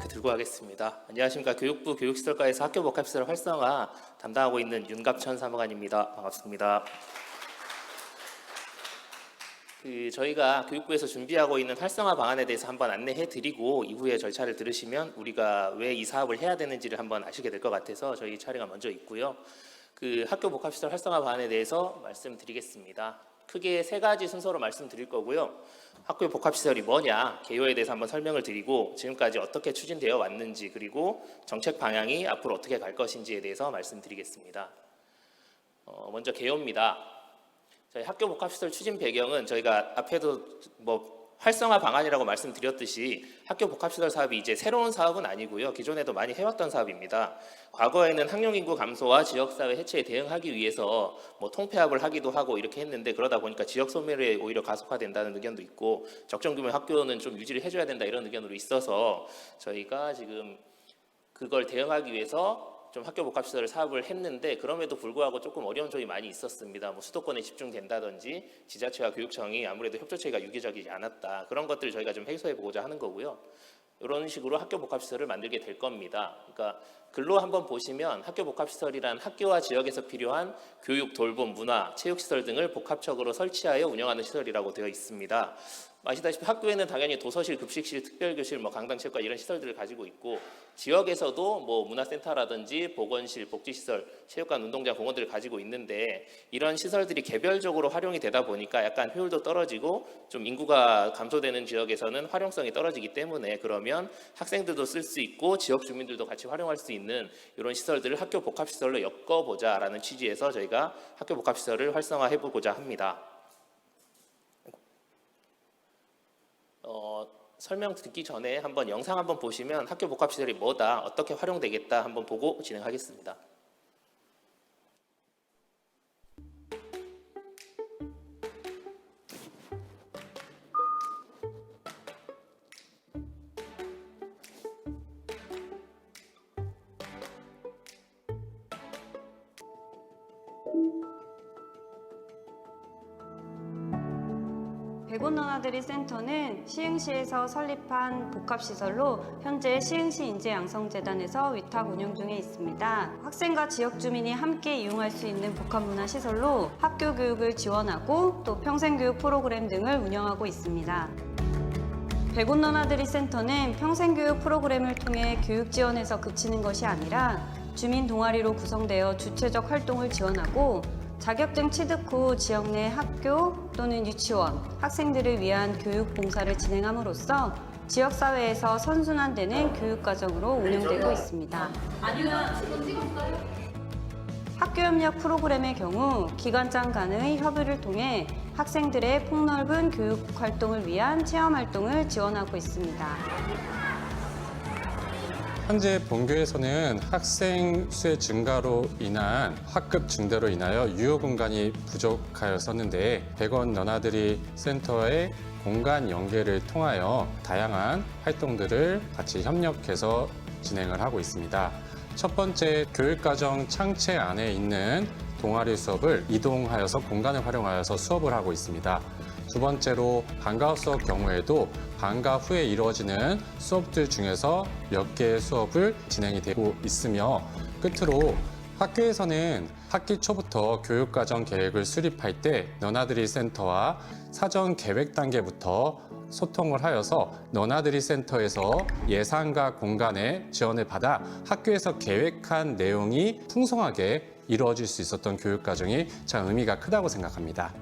마이크 들고 가겠습니다. 안녕하십니까. 교육부 교육시설과에서 학교 복합시설 활성화 담당하고 있는 윤갑천 사무관입니다. 반갑습니다. 그 저희가 교육부에서 준비하고 있는 활성화 방안에 대해서 한번 안내해 드리고 이후에 절차를 들으시면 우리가 왜 이 사업을 해야 되는지를 한번 아시게 될 것 같아서 저희 차례가 먼저 있고요. 그 학교 복합시설 활성화 방안에 대해서 말씀드리겠습니다. 크게 세 가지 순서로 말씀드릴 거고요. 학교 복합시설이 뭐냐, 개요에 대해서 한번 설명을 드리고 지금까지 어떻게 추진되어 왔는지 그리고 정책 방향이 앞으로 어떻게 갈 것인지에 대해서 말씀드리겠습니다. 어, 먼저 개요입니다. 저희 학교 복합시설 추진 배경은 저희가 앞에도 뭐 활성화 방안이라고 말씀드렸듯이 학교 복합시설 사업이 이제 새로운 사업은 아니고요. 기존에도 많이 해왔던 사업입니다. 과거에는 학령 인구 감소와 지역사회 해체에 대응하기 위해서 뭐 통폐합을 하기도 하고 이렇게 했는데 그러다 보니까 지역 소멸에 오히려 가속화된다는 의견도 있고 적정 규모의 학교는 좀 유지를 해줘야 된다 이런 의견으로 있어서 저희가 지금 그걸 대응하기 위해서 좀 학교 복합시설 사업을 했는데 그럼에도 불구하고 조금 어려운 점이 많이 있었습니다. 뭐 수도권에 집중된다든지 지자체와 교육청이 아무래도 협조체가 유기적이지 않았다. 그런 것들을 저희가 좀 해소해 보고자 하는 거고요. 이런 식으로 학교 복합시설을 만들게 될 겁니다. 그러니까 글로 한번 보시면 학교 복합시설이란 학교와 지역에서 필요한 교육, 돌봄, 문화, 체육시설 등을 복합적으로 설치하여 운영하는 시설이라고 되어 있습니다. 아시다시피 학교에는 당연히 도서실, 급식실, 특별교실, 뭐 강당체육관 이런 시설들을 가지고 있고 지역에서도 뭐 문화센터라든지 보건실, 복지시설, 체육관, 운동장, 공원들을 가지고 있는데 이런 시설들이 개별적으로 활용이 되다 보니까 약간 효율도 떨어지고 좀 인구가 감소되는 지역에서는 활용성이 떨어지기 때문에 그러면 학생들도 쓸 수 있고 지역 주민들도 같이 활용할 수 있는 이런 시설들을 학교 복합시설로 엮어보자라는 취지에서 저희가 학교 복합시설을 활성화해보고자 합니다. 어, 설명 듣기 전에 한번 영상 한번 보시면 학교 복합시설이 뭐다, 어떻게 활용되겠다 한번 보고 진행하겠습니다. 너나들이 센터는 시흥시에서 설립한 복합시설로 현재 시흥시 인재양성재단에서 위탁 운영 중에 있습니다. 학생과 지역 주민이 함께 이용할 수 있는 복합문화시설로 학교 교육을 지원하고 또 평생교육 프로그램 등을 운영하고 있습니다. 백운 너나들이 센터는 평생교육 프로그램을 통해 교육 지원에서 그치는 것이 아니라 주민 동아리로 구성되어 주체적 활동을 지원하고 자격증 취득 후 지역 내 학교 또는 유치원, 학생들을 위한 교육 봉사를 진행함으로써 지역 사회에서 선순환되는 교육 과정으로 운영되고 있습니다. 학교 협력 프로그램의 경우 기관장 간의 협의를 통해 학생들의 폭넓은 교육 활동을 위한 체험 활동을 지원하고 있습니다. 현재 본교에서는 학생 수의 증가로 인한 학급 증대로 인하여 유효 공간이 부족하였었는데 백원 너나들이 센터의 공간 연계를 통하여 다양한 활동들을 같이 협력해서 진행을 하고 있습니다. 첫 번째 교육과정 창체 안에 있는 동아리 수업을 이동하여서 공간을 활용하여서 수업을 하고 있습니다. 두 번째로 방과 수업 경우에도 방과 후에 이루어지는 수업들 중에서 몇 개의 수업을 진행이 되고 있으며 끝으로 학교에서는 학기 초부터 교육과정 계획을 수립할 때 너나들이 센터와 사전 계획 단계부터 소통을 하여서 너나들이 센터에서 예산과 공간의 지원을 받아 학교에서 계획한 내용이 풍성하게 이루어질 수 있었던 교육과정이 참 의미가 크다고 생각합니다.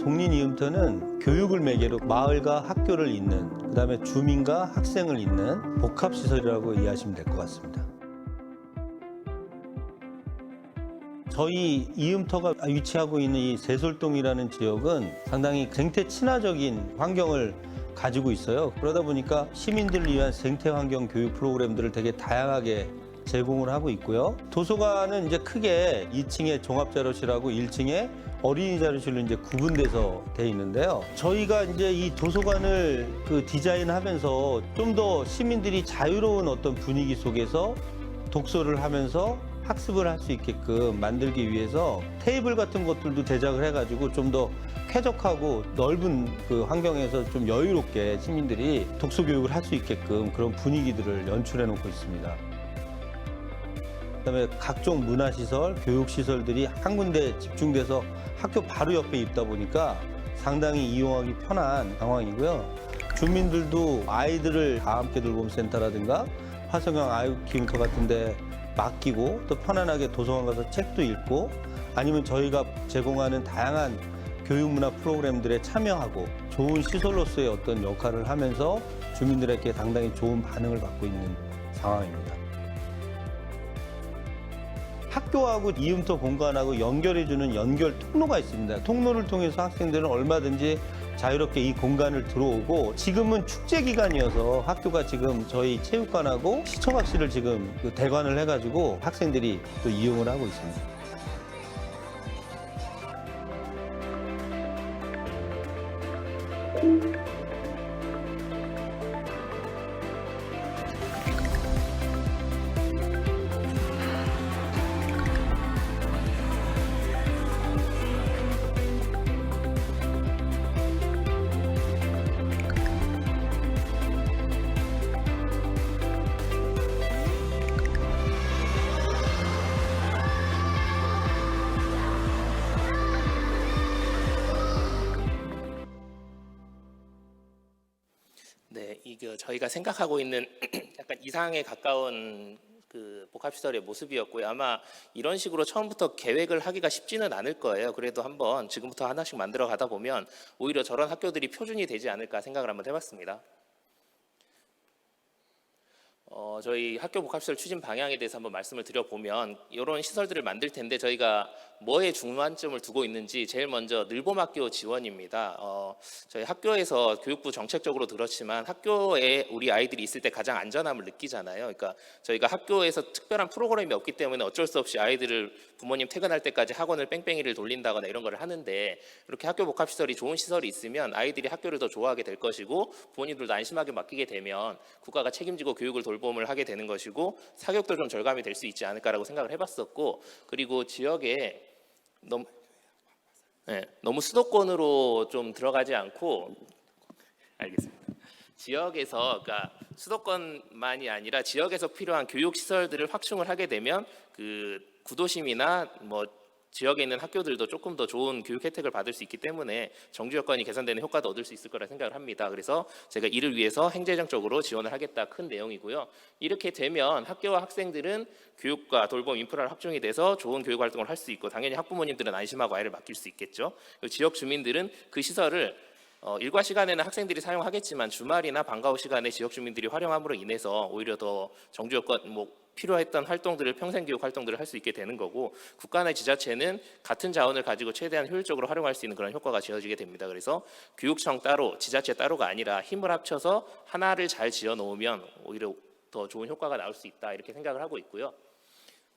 송린이음터는 교육을 매개로 마을과 학교를 잇는 그 다음에 주민과 학생을 잇는 복합시설이라고 이해하시면 될 것 같습니다. 저희 이음터가 위치하고 있는 이 세솔동이라는 지역은 상당히 생태 친화적인 환경을 가지고 있어요. 그러다 보니까 시민들을 위한 생태 환경 교육 프로그램들을 되게 다양하게 제공을 하고 있고요. 도서관은 이제 크게 2층에 종합자료실하고 1층에 어린이 자료실로 이제 구분돼서 돼 있는데요. 저희가 이제 이 도서관을 그 디자인하면서 좀 더 시민들이 자유로운 어떤 분위기 속에서 독서를 하면서 학습을 할 수 있게끔 만들기 위해서 테이블 같은 것들도 제작을 해가지고 좀 더 쾌적하고 넓은 그 환경에서 좀 여유롭게 시민들이 독서 교육을 할 수 있게끔 그런 분위기들을 연출해 놓고 있습니다. 그다음에 각종 문화시설, 교육시설들이 한 군데 집중돼서 학교 바로 옆에 있다 보니까 상당히 이용하기 편한 상황이고요. 주민들도 아이들을 다 함께 돌봄 센터라든가 화성형 아육 키움터 같은데 맡기고 또 편안하게 도서관 가서 책도 읽고 아니면 저희가 제공하는 다양한 교육 문화 프로그램들에 참여하고 좋은 시설로서의 어떤 역할을 하면서 주민들에게 상당히 좋은 반응을 받고 있는 상황입니다. 학교하고 이음터 공간하고 연결해주는 연결 통로가 있습니다. 통로를 통해서 학생들은 얼마든지 자유롭게 이 공간을 들어오고 지금은 축제 기간이어서 학교가 지금 저희 체육관하고 시청학실을 지금 그 대관을 해가지고 학생들이 또 이용을 하고 있습니다. 네, 이게 저희가 생각하고 있는 약간 이상에 가까운 그 복합시설의 모습이었고요. 아마 이런 식으로 처음부터 계획을 하기가 쉽지는 않을 거예요. 그래도 한번 지금부터 하나씩 만들어 가다 보면 오히려 저런 학교들이 표준이 되지 않을까 생각을 한번 해봤습니다. 어, 저희 학교 복합시설 추진 방향에 대해서 한번 말씀을 드려보면 이런 시설들을 만들 텐데 저희가 뭐에 중요한점을 두고 있는지 제일 먼저 늘봄학교 지원입니다. 어, 저희 학교에서 교육부 정책적으로 그렇지만 학교에 우리 아이들이 있을 때 가장 안전함을 느끼잖아요. 그러니까 저희가 학교에서 특별한 프로그램이 없기 때문에 어쩔 수 없이 아이들을 부모님 퇴근할 때까지 학원을 뺑뺑이를 돌린다거나 이런 걸 하는데 이렇게 학교 복합시설이 좋은 시설이 있으면 아이들이 학교를 더 좋아하게 될 것이고 부모님들도 안심하게 맡기게 되면 국가가 책임지고 교육을 돌 봄을 하게 되는 것이고 사교육도 좀 절감이 될 수 있지 않을까라고 생각을 해봤었고 그리고 지역에 너무 네, 너무 수도권으로 좀 들어가지 않고 알겠습니다. 지역에서 그러니까 수도권만이 아니라 지역에서 필요한 교육 시설들을 확충을 하게 되면 그 구도심이나 뭐 지역에 있는 학교들도 조금 더 좋은 교육 혜택을 받을 수 있기 때문에 정주 여건이 개선되는 효과도 얻을 수 있을 거라 생각을 합니다. 그래서 제가 이를 위해서 행재정적으로 지원을 하겠다 큰 내용이고요. 이렇게 되면 학교와 학생들은 교육과 돌봄 인프라를 확충이 돼서 좋은 교육 활동을 할 수 있고 당연히 학부모님들은 안심하고 아이를 맡길 수 있겠죠. 그리고 지역 주민들은 그 시설을 어, 일과 시간에는 학생들이 사용하겠지만 주말이나 방과 후 시간에 지역 주민들이 활용함으로 인해서 오히려 더 정주 여건 뭐 필요했던 활동들을 평생 교육 활동들을 할 수 있게 되는 거고 국가 내 지자체는 같은 자원을 가지고 최대한 효율적으로 활용할 수 있는 그런 효과가 지어지게 됩니다. 그래서 교육청 따로 지자체 따로가 아니라 힘을 합쳐서 하나를 잘 지어 놓으면 오히려 더 좋은 효과가 나올 수 있다 이렇게 생각을 하고 있고요.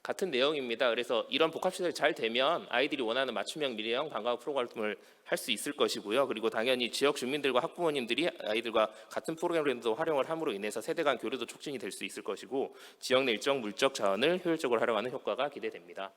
같은 내용입니다. 그래서 이런 복합 시설이 잘 되면 아이들이 원하는 맞춤형 미래형 방과 후 프로그램을 할 수 있을 것이고요. 그리고 당연히 지역 주민들과 학부모님들이 아이들과 같은 프로그램도 활용을 함으로 인해서 세대 간 교류도 촉진이 될 수 있을 것이고 지역 내 일정 물적 자원을 효율적으로 활용하는 효과가 기대됩니다.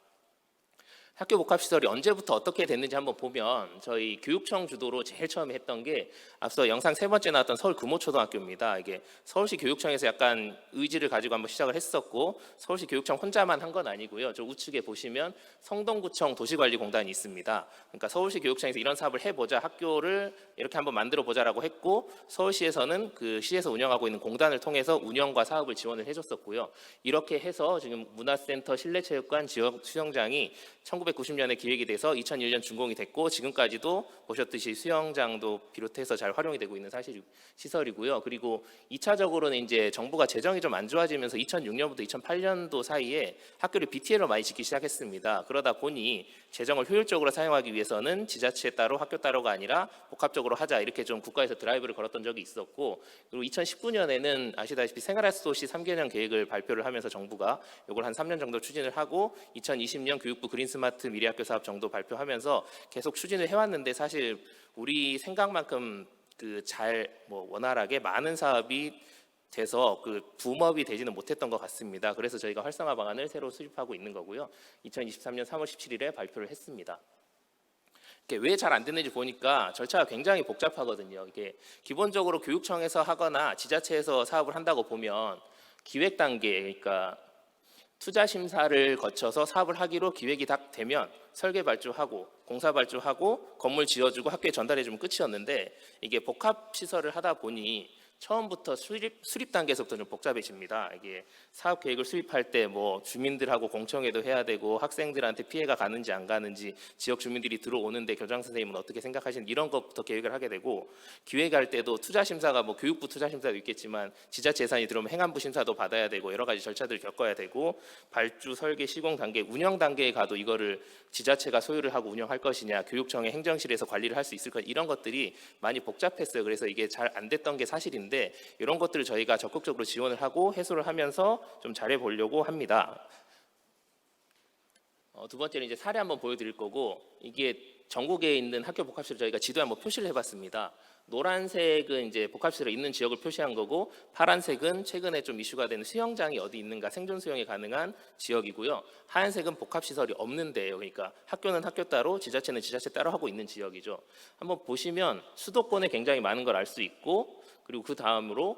학교 복합시설이 언제부터 어떻게 됐는지 한번 보면 저희 교육청 주도로 제일 처음에 했던 게 앞서 영상 세 번째 나왔던 서울 금호초등학교입니다. 이게 서울시 교육청에서 약간 의지를 가지고 한번 시작을 했었고 서울시 교육청 혼자만 한 건 아니고요. 저 우측에 보시면 성동구청 도시관리공단이 있습니다. 그러니까 서울시 교육청에서 이런 사업을 해보자 학교를 이렇게 한번 만들어 보자라고 했고 서울시에서는 그 시에서 운영하고 있는 공단을 통해서 운영과 사업을 지원을 해줬었고요. 이렇게 해서 지금 문화센터 실내체육관 지역 수영장이 1990년에 기획이 돼서 2001년 준공이 됐고 지금까지도 보셨듯이 수영장도 비롯해서 잘 활용이 되고 있는 사실 시설이고요. 그리고 2차적으로는 이제 정부가 재정이 좀 안 좋아지면서 2006년부터 2008년도 사이에 학교를 BTL로 많이 짓기 시작했습니다. 그러다 보니 재정을 효율적으로 사용하기 위해서는 지자체 따로 학교 따로가 아니라 복합적으로 하자 이렇게 좀 국가에서 드라이브를 걸었던 적이 있었고 그리고 2019년에는 아시다시피 생활의 도시 3개년 계획을 발표를 하면서 정부가 이걸 한 3년 정도 추진을 하고 2020년 교육부 그린 스마트 미래학교 사업 정도 발표하면서 계속 추진을 해왔는데 사실 우리 생각만큼 그 잘 뭐 원활하게 많은 사업이 돼서 그 붐업이 되지는 못했던 것 같습니다. 그래서 저희가 활성화 방안을 새로 수립하고 있는 거고요. 2023년 3월 17일에 발표를 했습니다. 왜 잘안 됐는지 보니까 절차가 굉장히 복잡하거든요. 이게 기본적으로 교육청에서 하거나 지자체에서 사업을 한다고 보면 기획 단계, 그러니까 투자 심사를 거쳐서 사업을 하기로 기획이 딱 되면 설계 발주하고 공사 발주하고 건물 지어주고 학교에 전달해주면 끝이었는데 이게 복합 시설을 하다 보니 처음부터 수립, 수립 단계에서부터 좀 복잡해집니다. 이게 사업 계획을 수립할 때 뭐 주민들하고 공청회도 해야 되고 학생들한테 피해가 가는지 안 가는지 지역 주민들이 들어오는데 교장 선생님은 어떻게 생각하시는지 이런 것부터 계획을 하게 되고 기획할 때도 투자 심사가 뭐 교육부 투자 심사도 있겠지만 지자체 예산이 들어오면 행안부 심사도 받아야 되고 여러 가지 절차들을 겪어야 되고 발주 설계 시공 단계 운영 단계에 가도 이거를 지자체가 소유를 하고 운영할 것이냐 교육청의 행정실에서 관리를 할 수 있을 것 이런 것들이 많이 복잡했어요. 그래서 이게 잘 안 됐던 게 사실인데 이런 것들을 저희가 적극적으로 지원을 하고 해소를 하면서 좀 잘해 보려고 합니다. 어, 두 번째는 이제 사례 한번 보여드릴 거고 이게 전국에 있는 학교 복합시설 저희가 지도에 한번 표시를 해봤습니다. 노란색은 이제 복합시설에 있는 지역을 표시한 거고 파란색은 최근에 좀 이슈가 되는 수영장이 어디 있는가 생존 수영이 가능한 지역이고요. 하얀색은 복합시설이 없는 데예요. 그러니까 학교는 학교 따로 지자체는 지자체 따로 하고 있는 지역이죠. 한번 보시면 수도권에 굉장히 많은 걸 알 수 있고 그리고 그 다음으로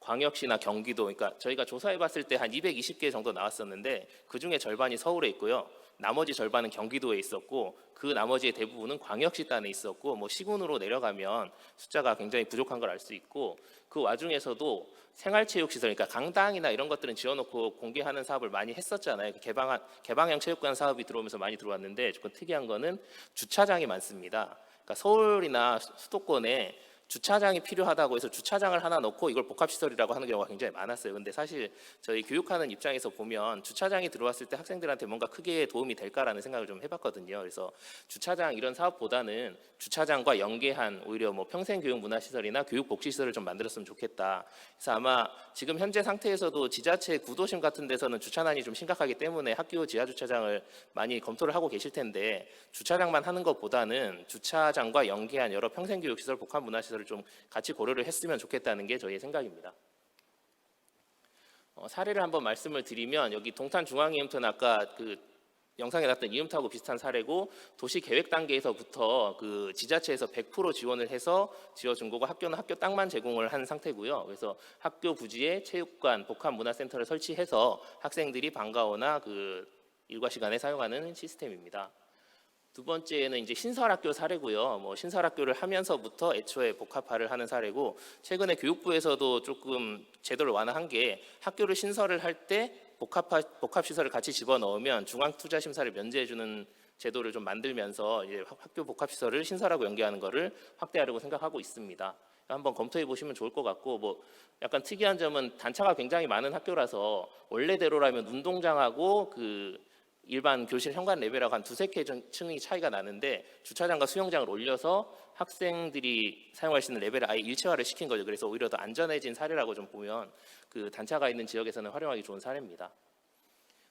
광역시나 경기도, 그러니까 저희가 조사해 봤을 때 한 220개 정도 나왔었는데 그 중에 절반이 서울에 있고요. 나머지 절반은 경기도에 있었고 그 나머지의 대부분은 광역시 단에 있었고 뭐 시군으로 내려가면 숫자가 굉장히 부족한 걸 알 수 있고 그 와중에서도 생활체육시설, 그러니까 강당이나 이런 것들은 지어놓고 공개하는 사업을 많이 했었잖아요. 그 개방한 개방형 체육관 사업이 들어오면서 많이 들어왔는데 조금 특이한 거는 주차장이 많습니다. 그러니까 서울이나 수- 수도권에 주차장이 필요하다고 해서 주차장을 하나 넣고 이걸 복합시설이라고 하는 경우가 굉장히 많았어요. 근데 사실 저희 교육하는 입장에서 보면 주차장이 들어왔을 때 학생들한테 뭔가 크게 도움이 될까라는 생각을 좀 해봤거든요. 그래서 주차장 이런 사업보다는 주차장과 연계한 오히려 뭐 평생교육 문화시설이나 교육복지시설을 좀 만들었으면 좋겠다. 그래서 아마 지금 현재 상태에서도 지자체 구도심 같은 데서는 주차난이 좀 심각하기 때문에 학교 지하 주차장을 많이 검토를 하고 계실 텐데 주차장만 하는 것보다는 주차장과 연계한 여러 평생교육시설, 복합문화시설 을 좀 같이 고려를 했으면 좋겠다는 게 저희의 생각입니다. 어, 사례를 한번 말씀을 드리면 여기 동탄 중앙이음터는 아까 그 영상에 나왔던 이음터하고 비슷한 사례고 도시 계획 단계에서부터 그 지자체에서 100% 지원을 해서 지어준 거고 학교는 학교 땅만 제공을 한 상태고요. 그래서 학교 부지에 체육관, 복합문화센터를 설치해서 학생들이 방과후나 그 일과 시간에 사용하는 시스템입니다. 두 번째는 이제 신설학교 사례고요. 뭐 신설학교를 하면서부터 애초에 복합화를 하는 사례고 최근에 교육부에서도 조금 제도를 완화한 게 학교를 신설을 할 때 복합화 복합 시설을 같이 집어 넣으면 중앙 투자 심사를 면제해 주는 제도를 좀 만들면서 이제 학- 학교 복합 시설을 신설하고 연계하는 거를 확대하려고 생각하고 있습니다. 한번 검토해 보시면 좋을 것 같고 뭐 약간 특이한 점은 단차가 굉장히 많은 학교라서 원래대로라면 운동장하고 그 일반 교실 현관 레벨하고 한 두세 개 정- 층이 차이가 나는데 주차장과 수영장을 올려서 학생들이 사용할 수 있는 레벨을 아예 일체화를 시킨 거죠. 그래서 오히려 더 안전해진 사례라고 좀 보면 그 단차가 있는 지역에서는 활용하기 좋은 사례입니다.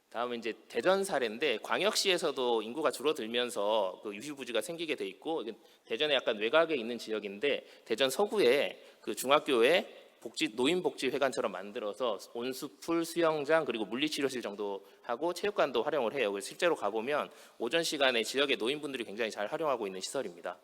다음은 이제 대전 사례인데 광역시에서도 인구가 줄어들면서 그 유휴부지가 생기게 돼 있고 대전에 약간 외곽에 있는 지역인데 대전 서구에 그 중학교에 복지 노인복지회관처럼 만들어서 온수풀 수영장 그리고 물리치료실 정도 하고 체육관도 활용을 해요. 그래서 실제로 가보면 오전 시간에 지역의 노인분들이 굉장히 잘 활용하고 있는 시설입니다.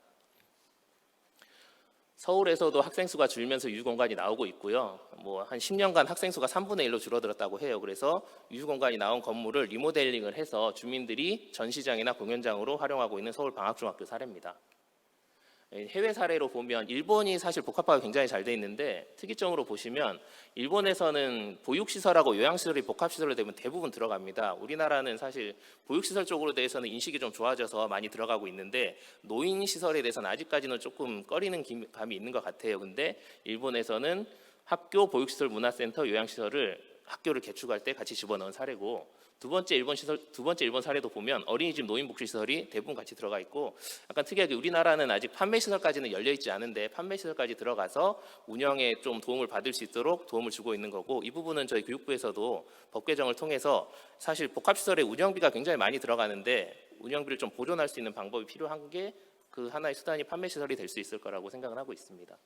서울에서도 학생 수가 줄면서 유휴 공간이 나오고 있고요. 뭐 한 10년간 학생 수가 3분의 1로 줄어들었다고 해요. 그래서 유휴 공간이 나온 건물을 리모델링을 해서 주민들이 전시장이나 공연장으로 활용하고 있는 서울 방학중학교 사례입니다. 예, 해외 사례로 보면 일본이 사실 복합화가 굉장히 잘 돼 있는데 특이점으로 보시면 일본에서는 보육시설하고 요양시설이 복합시설로 되면 대부분 들어갑니다. 우리나라는 사실 보육시설 쪽으로 대해서는 인식이 좀 좋아져서 많이 들어가고 있는데 노인시설에 대해서는 아직까지는 조금 꺼리는 기- 감이 있는 것 같아요. 근데 일본에서는 학교 보육시설 문화센터 요양시설을 학교를 개축할 때 같이 집어넣은 사례고 두 번째 일본 시설 두 번째 일본 사례도 보면 어린이집 노인복지 시설이 대부분 같이 들어가 있고 약간 특이하게 우리나라는 아직 판매 시설까지는 열려 있지 않은데 판매 시설까지 들어가서 운영에 좀 도움을 받을 수 있도록 도움을 주고 있는 거고 이 부분은 저희 교육부에서도 법 개정을 통해서 사실 복합 시설의 운영비가 굉장히 많이 들어가는데 운영비를 좀 보존할 수 있는 방법이 필요한 게 그 하나의 수단이 판매 시설이 될 수 있을 거라고 생각을 하고 있습니다.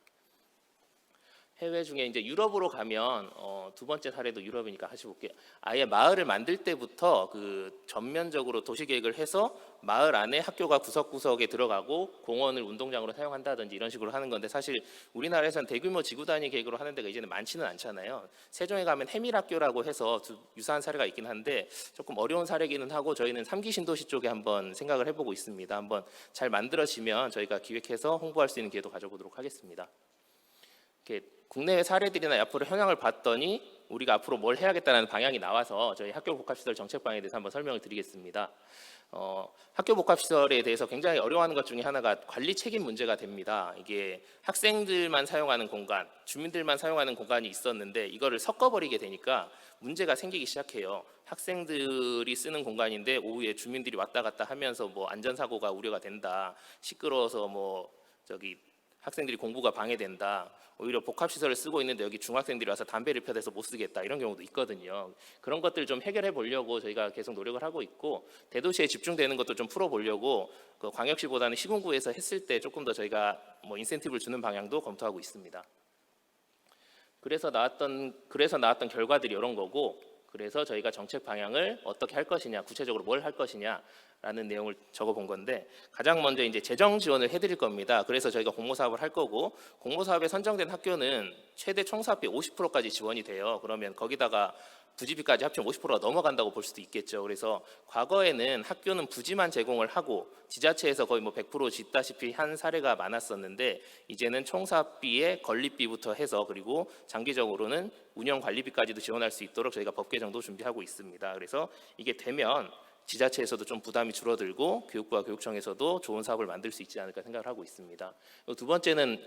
해외 중에 이제 유럽으로 가면 어, 두 번째 사례도 유럽이니까 같이 볼게요. 아예 마을을 만들 때부터 그 전면적으로 도시 계획을 해서 마을 안에 학교가 구석구석에 들어가고 공원을 운동장으로 사용한다든지 이런 식으로 하는 건데 사실 우리나라에서는 대규모 지구 단위 계획으로 하는 데가 이제는 많지는 않잖아요. 세종에 가면 해밀학교라고 해서 두- 유사한 사례가 있긴 한데 조금 어려운 사례기는 하고 저희는 삼기 신도시 쪽에 한번 생각을 해보고 있습니다. 한번 잘 만들어지면 저희가 기획해서 홍보할 수 있는 기회도 가져보도록 하겠습니다. 국내외 사례들이나 앞으로 현황을 봤더니 우리가 앞으로 뭘 해야겠다는 방향이 나와서 저희 학교 복합시설 정책 방향에 대해서 한번 설명을 드리겠습니다. 어, 학교 복합시설에 대해서 굉장히 어려워하는 것 중에 하나가 관리 책임 문제가 됩니다. 이게 학생들만 사용하는 공간, 주민들만 사용하는 공간이 있었는데 이거를 섞어버리게 되니까 문제가 생기기 시작해요. 학생들이 쓰는 공간인데 오후에 주민들이 왔다 갔다 하면서 뭐 안전사고가 우려가 된다. 시끄러워서 뭐 저기 학생들이 공부가 방해된다. 오히려 복합시설을 쓰고 있는데 여기 중학생들이 와서 담배를 펴대서 못 쓰겠다. 이런 경우도 있거든요. 그런 것들 좀 해결해 보려고 저희가 계속 노력을 하고 있고 대도시에 집중되는 것도 좀 풀어 보려고 그 광역시보다는 시군구에서 했을 때 조금 더 저희가 뭐 인센티브를 주는 방향도 검토하고 있습니다. 그래서 나왔던 그래서 나왔던 결과들이 이런 거고 그래서 저희가 정책 방향을 어떻게 할 것이냐 구체적으로 뭘 할 것이냐라는 내용을 적어 본 건데 가장 먼저 이제 재정 지원을 해드릴 겁니다. 그래서 저희가 공모 사업을 할 거고 공모 사업에 선정된 학교는 최대 총사업비 50%까지 지원이 돼요. 그러면 거기다가 부지비까지 합치면 50%가 넘어간다고 볼 수도 있겠죠. 그래서 과거에는 학교는 부지만 제공을 하고 지자체에서 거의 뭐 100% 짓다시피 한 사례가 많았었는데 이제는 총사업비에 건립비부터 해서 그리고 장기적으로는 운영 관리비까지도 지원할 수 있도록 저희가 법 개정도 준비하고 있습니다. 그래서 이게 되면 지자체에서도 좀 부담이 줄어들고 교육부와 교육청에서도 좋은 사업을 만들 수 있지 않을까 생각을 하고 있습니다. 두 번째는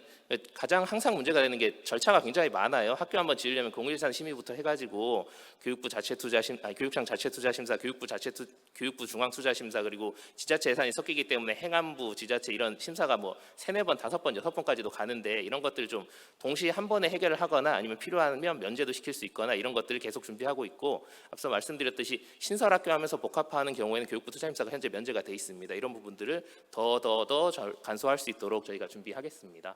가장 항상 문제가 되는 게 절차가 굉장히 많아요. 학교 한번 지으려면 공유재산 심의부터 해가지고 교육부 자체 투자 심, 아니, 교육청 자체 투자 심사, 교육부 자체 투, 교육부 중앙 투자 심사 그리고 지자체 예산이 섞이기 때문에 행안부, 지자체 이런 심사가 뭐 세네 번, 다섯 번, 여섯 번까지도 가는데 이런 것들 좀 동시에 한 번에 해결을 하거나 아니면 필요하면 면제도 시킬 수 있거나 이런 것들을 계속 준비하고 있고 앞서 말씀드렸듯이 신설학교 하면서 복합화 하는 경우에는 교육부 투자심사가 현재 면제가 돼 있습니다. 이런 부분들을 더 더 더 간소화할 수 있도록 저희가 준비하겠습니다.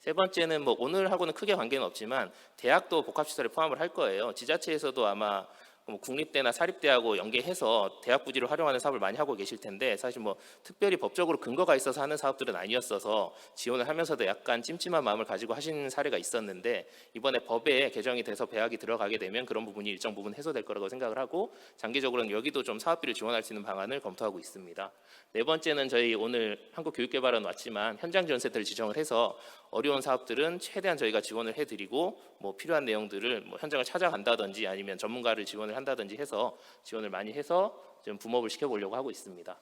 세 번째는 뭐 오늘하고는 크게 관계는 없지만 대학도 복합시설에 포함을 할 거예요. 지자체에서도 아마 뭐 국립대나 사립대하고 연계해서 대학 부지를 활용하는 사업을 많이 하고 계실 텐데 사실 뭐 특별히 법적으로 근거가 있어서 하는 사업들은 아니었어서 지원을 하면서도 약간 찜찜한 마음을 가지고 하신 사례가 있었는데 이번에 법에 개정이 돼서 배학이 들어가게 되면 그런 부분이 일정 부분 해소될 거라고 생각을 하고 장기적으로는 여기도 좀 사업비를 지원할 수 있는 방안을 검토하고 있습니다. 네 번째는 저희 오늘 한국교육개발원 왔지만 현장 지원 센터를 지정을 해서 어려운 사업들은 최대한 저희가 지원을 해드리고 뭐 필요한 내용들을 뭐 현장을 찾아간다든지 아니면 전문가를 지원을 한다든지 해서 지원을 많이 해서 좀 붐업을 시켜보려고 하고 있습니다.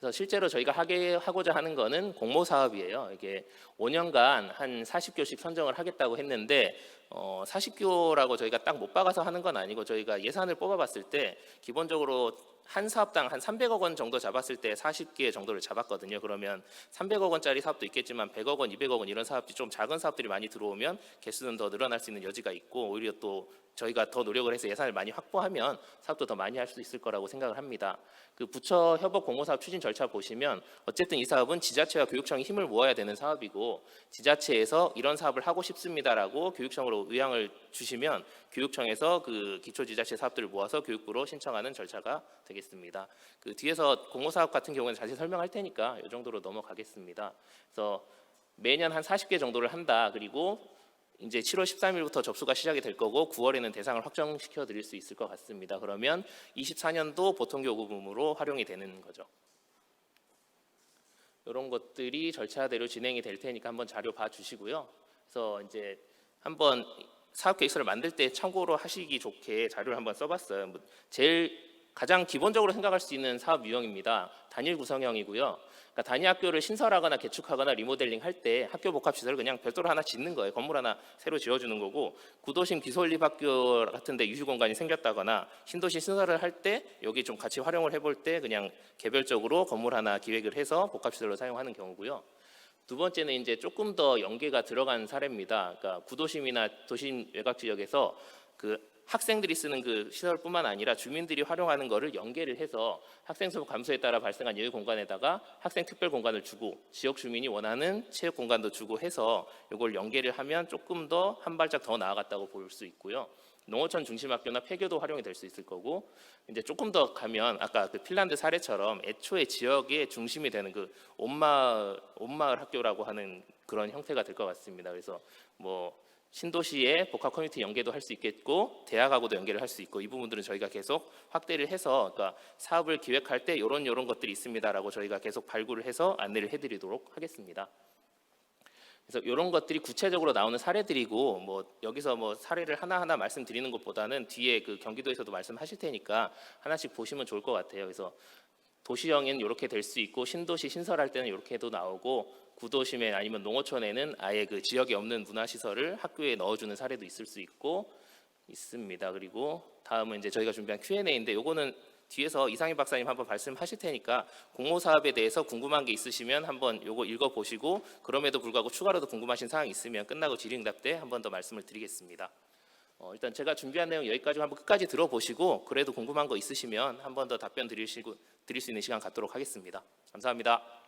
그래서 실제로 저희가 하게 하고자 하는 거는 공모 사업이에요. 이게 5년간 한 40교씩 선정을 하겠다고 했는데 어 40교라고 저희가 딱 못 박아서 하는 건 아니고 저희가 예산을 뽑아봤을 때 기본적으로 한 사업당 한 300억 원 정도 잡았을 때 40개 정도를 잡았거든요. 그러면 300억 원짜리 사업도 있겠지만 100억 원, 200억 원 이런 사업들이 좀 작은 사업들이 많이 들어오면 개수는 더 늘어날 수 있는 여지가 있고 오히려 또 저희가 더 노력을 해서 예산을 많이 확보하면 사업도 더 많이 할 수 있을 거라고 생각을 합니다. 그 부처 협업 공모 사업 추진 절차 보시면 어쨌든 이 사업은 지자체와 교육청이 힘을 모아야 되는 사업이고 지자체에서 이런 사업을 하고 싶습니다라고 교육청으로 의향을 주시면 교육청에서 그 기초 지자체 사업들을 모아서 교육부로 신청하는 절차가 되겠습니다. 그 뒤에서 공모 사업 같은 경우는 자세히 설명할 테니까 이 정도로 넘어가겠습니다. 그래서 매년 한 40개 정도를 한다. 그리고 이제 7월 13일부터 접수가 시작이 될 거고 9월에는 대상을 확정시켜 드릴 수 있을 것 같습니다. 그러면 24년도 보통교부금으로 활용이 되는 거죠. 이런 것들이 절차대로 진행이 될 테니까 한번 자료 봐 주시고요. 그래서 이제 한번 사업 계획서를 만들 때 참고로 하시기 좋게 자료를 한번 써봤어요. 뭐 제일 가장 기본적으로 생각할 수 있는 사업 유형입니다. 단일 구성형이고요. 그러니까 단위 학교를 신설하거나 개축하거나 리모델링 할 때 학교 복합 시설을 그냥 별도로 하나 짓는 거예요. 건물 하나 새로 지어주는 거고 구도심 기솔립 학교 같은데 유휴 공간이 생겼다거나 신도시 신설을 할 때 여기 좀 같이 활용을 해볼 때 그냥 개별적으로 건물 하나 기획을 해서 복합 시설로 사용하는 경우고요. 두 번째는 이제 조금 더 연계가 들어간 사례입니다. 그러니까 구도심이나 도심 외곽 지역에서 그 학생들이 쓰는 그 시설뿐만 아니라 주민들이 활용하는 거를 연계를 해서 학생 수 감소에 따라 발생한 여유 공간에다가 학생 특별 공간을 주고 지역 주민이 원하는 체육 공간도 주고 해서 이걸 연계를 하면 조금 더 한 발짝 더 나아갔다고 볼 수 있고요. 농어촌 중심 학교나 폐교도 활용이 될 수 있을 거고 이제 조금 더 가면 아까 그 핀란드 사례처럼 애초에 지역의 중심이 되는 그 온마을 온마을 학교라고 하는 그런 형태가 될 것 같습니다. 그래서 뭐 신도시의 복합 커뮤니티 연계도 할 수 있겠고 대학하고도 연계를 할 수 있고 이 부분들은 저희가 계속 확대를 해서 그러니까 사업을 기획할 때 이런 이런 것들이 있습니다라고 저희가 계속 발굴을 해서 안내를 해드리도록 하겠습니다. 그래서 이런 것들이 구체적으로 나오는 사례들이고 뭐 여기서 뭐 사례를 하나하나 말씀드리는 것보다는 뒤에 그 경기도에서도 말씀하실 테니까 하나씩 보시면 좋을 것 같아요. 그래서 도시형엔 이렇게 될 수 있고 신도시 신설할 때는 이렇게도 나오고 구도심에 아니면 농어촌에는 아예 그 지역에 없는 문화시설을 학교에 넣어주는 사례도 있을 수 있고 있습니다. 그리고 다음은 이제 저희가 준비한 Q&A인데 요거는 뒤에서 이상희 박사님 한번 말씀하실 테니까 공모 사업에 대해서 궁금한 게 있으시면 한번 요거 읽어 보시고 그럼에도 불구하고 추가로도 궁금하신 사항 있으면 끝나고 질의응답 때 한번 더 말씀을 드리겠습니다. 어, 일단 제가 준비한 내용 여기까지 한번 끝까지 들어보시고 그래도 궁금한 거 있으시면 한번 더 답변 드리시고 드릴 수 있는 시간 갖도록 하겠습니다. 감사합니다.